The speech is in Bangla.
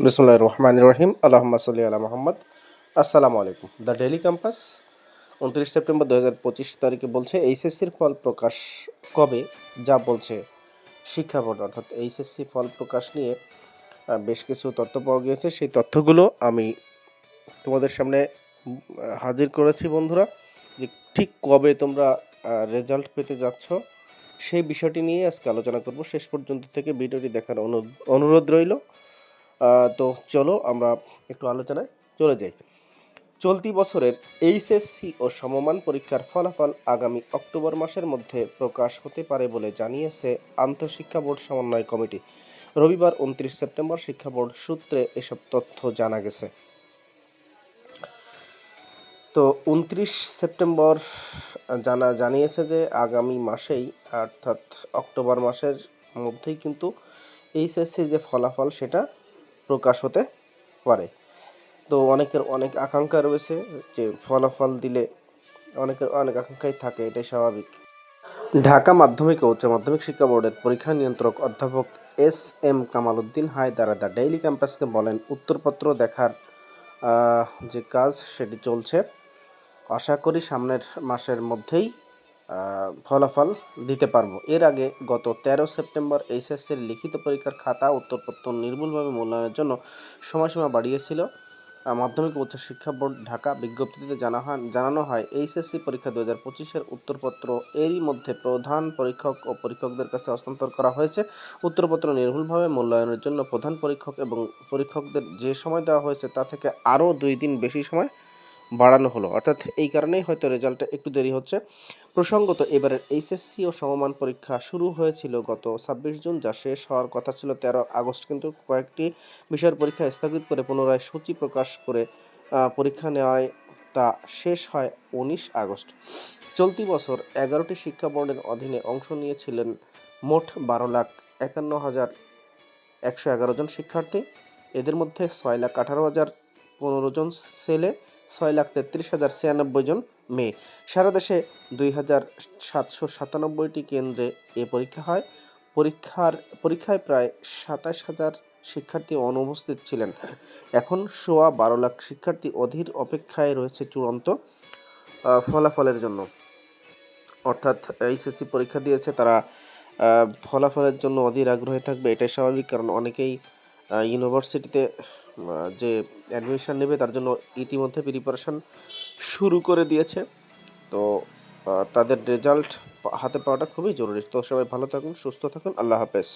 বিসমুল্লাহ রহমান রহিম আল্লাহম্মা সাল্লি আলা মোহাম্মদ। আসসালামু আলাইকুম। দ্য ডেইলি ক্যাম্পাস উনত্রিশ সেপ্টেম্বর দু হাজার পঁচিশ তারিখে বলছে এইচএসসির ফল প্রকাশ কবে? যা বলছে শিক্ষা বোর্ড। অর্থাৎ এইচএসসি ফল প্রকাশ নিয়ে বেশ কিছু তথ্য পাওয়া গিয়েছে। সেই তথ্যগুলো আমি তোমাদের সামনে হাজির করেছি বন্ধুরা, যে ঠিক কবে তোমরা রেজাল্ট পেতে যাচ্ছ, সেই বিষয়টি নিয়ে আজকে আলোচনা করব। শেষ পর্যন্ত থেকে ভিডিওটি দেখার অনু- অনুরোধ রইল। তো চলো আমরা একটু আলোচনায় চলে যাই। চলতি বছরের এইচএসসি ও সমমান পরীক্ষার ফলাফল আগামী অক্টোবর মাসের মধ্যে প্রকাশ হতে পারে বলে জানিয়েছে আন্তঃশিক্ষা বোর্ড সমন্বয় কমিটি। রবিবার উনত্রিশ সেপ্টেম্বর শিক্ষা বোর্ড সূত্রে এসব তথ্য জানা গেছে। তো উনত্রিশ সেপ্টেম্বর জানা জানিয়েছে যে আগামী মাসেই, অর্থাৎ অক্টোবর মাসের মধ্যেই কিন্তু এইচএসসি যে ফলাফল সেটা প্রকাশ হতে পারে। তো অনেকের অনেক আকাঙ্ক্ষা রয়েছে যে ফলাফল দিলে অনেকের অনেক আকাঙ্ক্ষাই থাকে, এটাই স্বাভাবিক। ঢাকা মাধ্যমিক ও উচ্চ মাধ্যমিক শিক্ষা বোর্ডের পরীক্ষা নিয়ন্ত্রক অধ্যাপক S M Kamal Uddin Haider the Daily ক্যাম্পাসকে বলেন, উত্তরপত্র দেখার যে কাজ সেটি চলছে, আশা করি সামনের মাসের মধ্যেই ফলাফল দিতে পারব। এর আগে গত তেরো সেপ্টেম্বর এইচএসসির লিখিত পরীক্ষার খাতা উত্তরপত্র নির্ভুলভাবে মূল্যায়নের জন্য সময়সীমা বাড়িয়েছিল। মাধ্যমিক উচ্চ শিক্ষা বোর্ড ঢাকা বিজ্ঞপ্তিতে জানা হয়, জানানো হয়, এইচএসসি পরীক্ষা দু হাজার পঁচিশের উত্তরপত্র এরই মধ্যে প্রধান পরীক্ষক ও পরীক্ষকদের কাছে হস্তান্তর করা হয়েছে। উত্তরপত্র নির্ভুলভাবে মূল্যায়নের জন্য প্রধান পরীক্ষক এবং পরীক্ষকদের যে সময় দেওয়া হয়েছে তা থেকে আরও দুই দিন বেশি সময় বাড়ানো হলো। অর্থাৎ এই কারণেই হয়তো রেজাল্টটা একটু দেরি হচ্ছে। প্রসঙ্গত এবারের এইচএসসি ও সমমান পরীক্ষা শুরু হয়েছিল গত ছাব্বিশ জুন, যা শেষ হওয়ার কথা ছিল তেরো আগস্ট। কিন্তু কয়েকটি বিষয়ের পরীক্ষা স্থগিত করে পুনরায় সূচি প্রকাশ করে পরীক্ষা নেওয়ায় তা শেষ হয় উনিশ আগস্ট। চলতি বছর এগারোটি শিক্ষা বোর্ডের অধীনে অংশ নিয়েছিলেন মোট বারো লাখ একান্ন হাজার একশো এগারো জন শিক্ষার্থী। এদের মধ্যে ছয় লাখ আঠারো হাজার পনেরো জন ছেলে, ছয় লাখ তেত্রিশ হাজার ছিয়ানব্বই জন মেয়ে। সারা দেশে দুই হাজার সাতশো সাতানব্বইটি কেন্দ্রে এ পরীক্ষা হয়। পরীক্ষার, পরীক্ষায় প্রায় সাতাশ হাজার শিক্ষার্থী অনুপস্থিত ছিলেন। এখন সোয়া বারো লাখ শিক্ষার্থী অধীর অপেক্ষায় রয়েছে চূড়ান্ত ফলাফলের জন্য। অর্থাৎ এইচএসসি পরীক্ষা দিয়েছে তারা ফলাফলের জন্য অধীর আগ্রহে থাকবে, এটাই স্বাভাবিক, কারণ অনেকেই ইউনিভার্সিটিতে যে অ্যাডমিশন নেবে, তার জন্য ইতিমধ্যে প্রিপারেশান শুরু করে দিয়েছে। তো তাদের রেজাল্ট হাতে পাওয়াটা খুবই জরুরি। তো সবাই ভালো থাকুন, সুস্থ থাকুন। আল্লাহ হাফেজ।